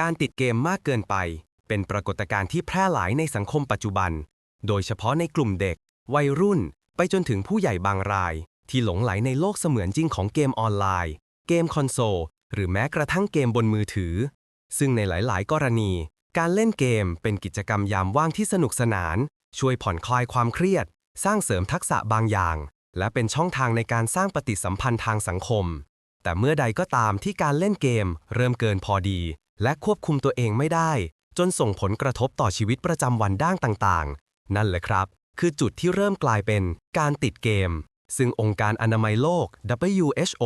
การติดเกมมากเกินไป เป็นปรากฏการณ์ที่แพร่หลายในสังคมปัจจุบัน โดยเฉพาะในกลุ่มเด็ก วัยรุ่น ไปจนถึงผู้ใหญ่บางราย ที่หลงไหลในโลกเสมือนจริงของเกมออนไลน์ เกมคอนโซล หรือแม้กระทั่งเกมบนมือถือ ซึ่งในหลาย ๆ กรณี การเล่นเกมเป็นกิจกรรมยามว่างที่สนุกสนาน ช่วยผ่อนคลายความเครียด สร้างเสริมทักษะบางอย่าง และเป็นช่องทางในการสร้างปฏิสัมพันธ์ทางสังคม แต่เมื่อใดก็ตามที่การเล่นเกม เริ่มเกินพอดี และควบคุมตัวเองไม่ได้ จนส่งผลกระทบต่อชีวิตประจำวันด้านต่างๆ นั่นแหละครับ คือจุดที่เริ่มกลายเป็นการติดเกม ซึ่งองค์การอนามัยโลก WHO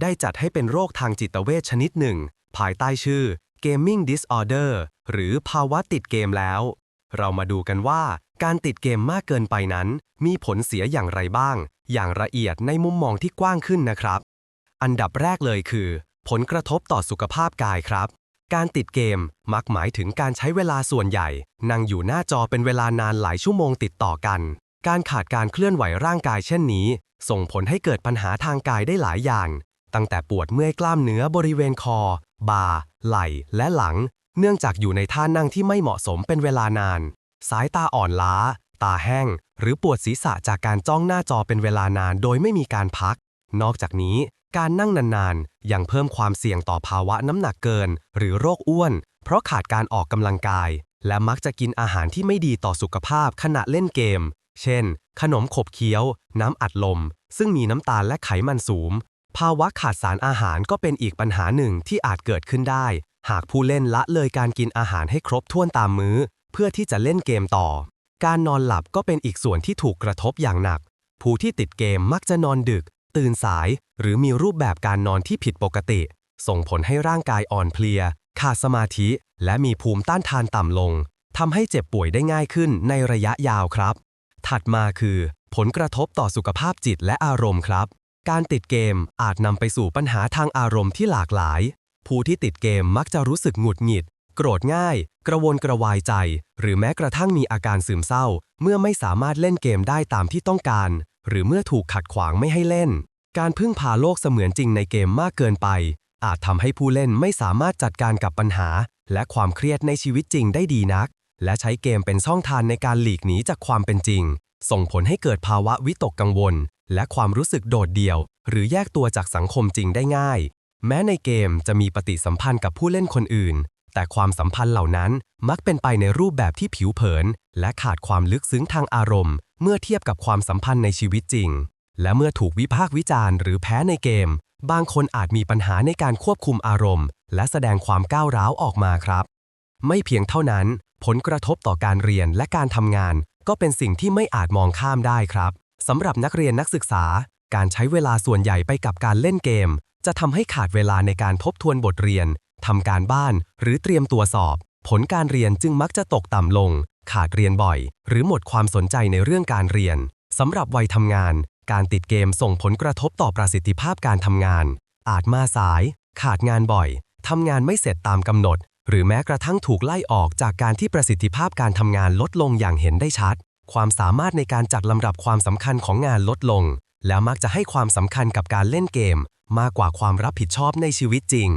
ได้จัดให้เป็นโรคทางจิตเวชชนิดหนึ่ง ภายใต้ชื่อ Gaming Disorder หรือภาวะติดเกมแล้ว เรามาดูกันว่า การติดเกมมากเกินไปนั้น มีผลเสียอย่างไรบ้าง อย่างละเอียดในมุมมองที่กว้างขึ้นนะครับ อันดับแรกเลยคือ ผลกระทบต่อสุขภาพกายครับ การติดเกมมักหมายถึงการใช้เวลาส่วนใหญ่ นั่งอยู่หน้าจอเป็นเวลานานหลายชั่วโมงติดต่อกัน การขาดการเคลื่อนไหวร่างกายเช่นนี้ ส่งผลให้เกิดปัญหาทางกายได้หลายอย่าง ตั้งแต่ปวดเมื่อยกล้ามเนื้อบริเวณคอ บ่า ไหล่ และหลัง เนื่องจากอยู่ในท่านั่งที่ไม่เหมาะสมเป็นเวลานาน สายตาอ่อนล้า ตาแห้ง หรือปวดศีรษะจากการจ้องหน้าจอเป็นเวลานานโดยไม่มีการพัก นอกจากนี้ การนั่งนานๆ ยังเพิ่มความเสี่ยงต่อภาวะน้ำหนักเกิน หรือโรคอ้วน เพราะขาดการออกกำลังกาย และมักจะกินอาหารที่ไม่ดีต่อสุขภาพขณะเล่นเกม เช่น ขนมขบเคี้ยว น้ำอัดลม ซึ่งมีน้ำตาลและไขมันสูง ภาวะขาดสารอาหารก็เป็นอีกปัญหาหนึ่งที่อาจเกิดขึ้นได้ หากผู้เล่นละเลยการกินอาหารให้ครบถ้วนตามมื้อ เพื่อที่จะเล่นเกมต่อ การนอนหลับก็เป็นอีกส่วนที่ถูกกระทบอย่างหนัก ผู้ที่ติดเกมมักจะนอนดึก ตื่นสาย หรือมีรูปแบบการนอนที่ผิดปกติ ส่งผลให้ร่างกายอ่อนเพลีย ขาดสมาธิ และมีภูมิต้านทานต่ำลงทำให้เจ็บป่วยได้ง่ายขึ้นในระยะยาวครับ ถัดมาคือ ผลกระทบต่อสุขภาพจิตและอารมณ์ครับ การติดเกมอาจนำไปสู่ปัญหาทางอารมณ์ที่หลากหลาย ผู้ที่ติดเกมมักจะรู้สึกหงุดหงิด โกรธง่าย กระวนกระวายใจ หรือแม้กระทั่งมีอาการซึมเศร้า เมื่อไม่สามารถเล่นเกมได้ตามที่ต้องการ หรือเมื่อถูกขัดขวางไม่ให้เล่น การพึ่งพาโลกเสมือนจริงในเกมมากเกินไป อาจทำให้ผู้เล่นไม่สามารถจัดการกับปัญหา และความเครียดในชีวิตจริงได้ดีนัก และใช้เกมเป็นช่องทางในการหลีกหนีจากความเป็นจริง ส่งผลให้เกิดภาวะวิตกกังวล และความรู้สึกโดดเดี่ยว หรือแยกตัวจากสังคมจริงได้ง่าย แม้ในเกมจะมีปฏิสัมพันธ์กับผู้เล่นคนอื่น แต่ความสัมพันธ์เหล่านั้นมักเป็นไปในรูปแบบที่ผิวเผิน และขาดความลึกซึ้งทางอารมณ์ เมื่อเทียบกับความสัมพันธ์ในชีวิตจริง และเมื่อถูกวิพากษ์วิจารณ์หรือแพ้ในเกม บางคนอาจมีปัญหาในการควบคุมอารมณ์ และแสดงความก้าวร้าวออกมาครับ ไม่เพียงเท่านั้น ผลกระทบต่อการเรียนและการทำงาน ก็เป็นสิ่งที่ไม่อาจมองข้ามได้ครับสำหรับนักเรียนนักศึกษา การใช้เวลาส่วนใหญ่ไปกับการเล่นเกม จะทำให้ขาดเวลาในการทบทวนบทเรียนทำการบ้าน หรือเตรียมตัวสอบ ผลการเรียนจึงมักจะตกต่ำลง ขาดเรียนบ่อย หรือหมดความสนใจในเรื่องการเรียนสำหรับวัยทำงาน การติดเกมส่งผลกระทบต่อประสิทธิภาพการทำงาน อาจมาสาย ขาดงานบ่อยทำงานไม่เสร็จตามกำหนด หรือแม้กระทั่งถูกไล่ออกจากการที่ประสิทธิภาพการทำงานลดลงอย่างเห็นได้ชัด ความสามารถในการจัดลำดับความสำคัญของงานลดลง แล้วมักจะให้ความสำคัญกับการเล่นเกม มากกว่าความรับผิดชอบในชีวิตจริง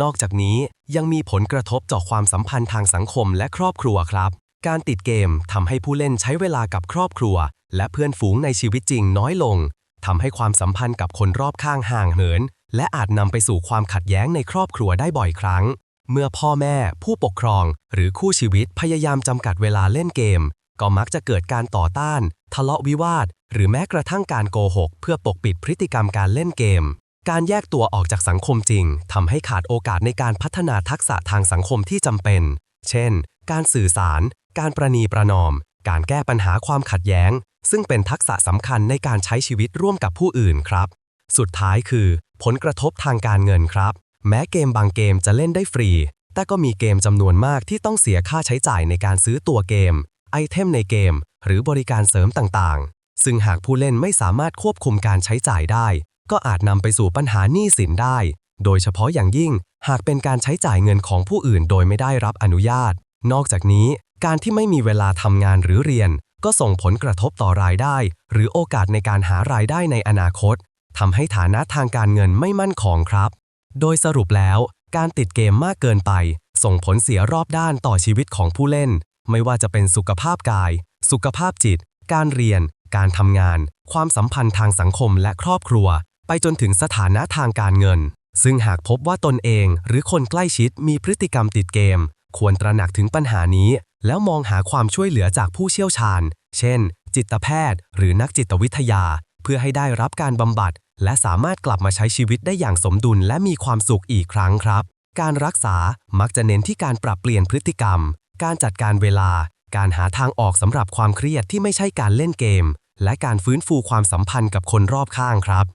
นอกจากนี้ยังมีผลกระทบต่อความสัมพันธ์ทางสังคมและครอบครัวครับ การติดเกมทำให้ผู้เล่นใช้เวลากับครอบครัว และเพื่อนฝูงในชีวิตจริงน้อยลงทำให้ความสัมพันธ์กับคนรอบข้างห่างเหิน และอาจนำไปสู่ความขัดแย้งในครอบครัวได้บ่อยครั้ง เมื่อพ่อแม่ ผู้ปกครอง หรือคู่ชีวิตพยายามจำกัดเวลาเล่นเกม ก็มักจะเกิดการต่อต้าน ทะเลาะวิวาท หรือแม้กระทั่งการโกหก เพื่อปกปิดพฤติกรรมการเล่นเกม การแยกตัวออกจากสังคมจริงทำให้ขาดโอกาสในการพัฒนาทักษะทางสังคมที่จำเป็น เช่น การสื่อสาร การประนีประนอม การแก้ปัญหาความขัดแย้ง ซึ่งเป็นทักษะสำคัญในการใช้ชีวิตร่วมกับผู้อื่นครับ สุดท้ายคือ ผลกระทบทางการเงินครับ แม้เกมบางเกมจะเล่นได้ฟรี แต่ก็มีเกมจำนวนมากที่ต้องเสียค่าใช้จ่ายในการซื้อตัวเกม ไอเทมในเกม หรือบริการเสริมต่างๆ ซึ่งหากผู้เล่นไม่สามารถควบคุมการใช้จ่ายได้ ก็อาจนำไปสู่ปัญหาหนี้สินได้ โดยเฉพาะอย่างยิ่ง หากเป็นการใช้จ่ายเงินของผู้อื่นโดยไม่ได้รับอนุญาต นอกจากนี้ การที่ไม่มีเวลาทำงานหรือเรียน ก็ส่งผลกระทบต่อรายได้ หรือโอกาสในการหารายได้ในอนาคตทำให้ฐานะทางการเงินไม่มั่นคงครับ โดยสรุปแล้ว การติดเกมมากเกินไป ส่งผลเสียรอบด้านต่อชีวิตของผู้เล่น ไม่ว่าจะเป็นสุขภาพกาย สุขภาพจิต การเรียน การทำงาน ความสัมพันธ์ทางสังคมและครอบครัว ไปจนถึงสถานะทางการเงิน ซึ่งหากพบว่าตนเอง หรือคนใกล้ชิดมีพฤติกรรมติดเกม ควรตระหนักถึงปัญหานี้ แล้วมองหาความช่วยเหลือจากผู้เชี่ยวชาญ เช่น จิตแพทย์ หรือนักจิตวิทยา เพื่อให้ได้รับการบำบัด และสามารถกลับมาใช้ชีวิตได้อย่างสมดุลและมีความสุขอีกครั้งครับ การรักษามักจะเน้นที่การปรับเปลี่ยนพฤติกรรม การจัดการเวลา การหาทางออกสำหรับความเครียดที่ไม่ใช่การเล่นเกม และการฟื้นฟูความสัมพันธ์กับคนรอบข้างครับ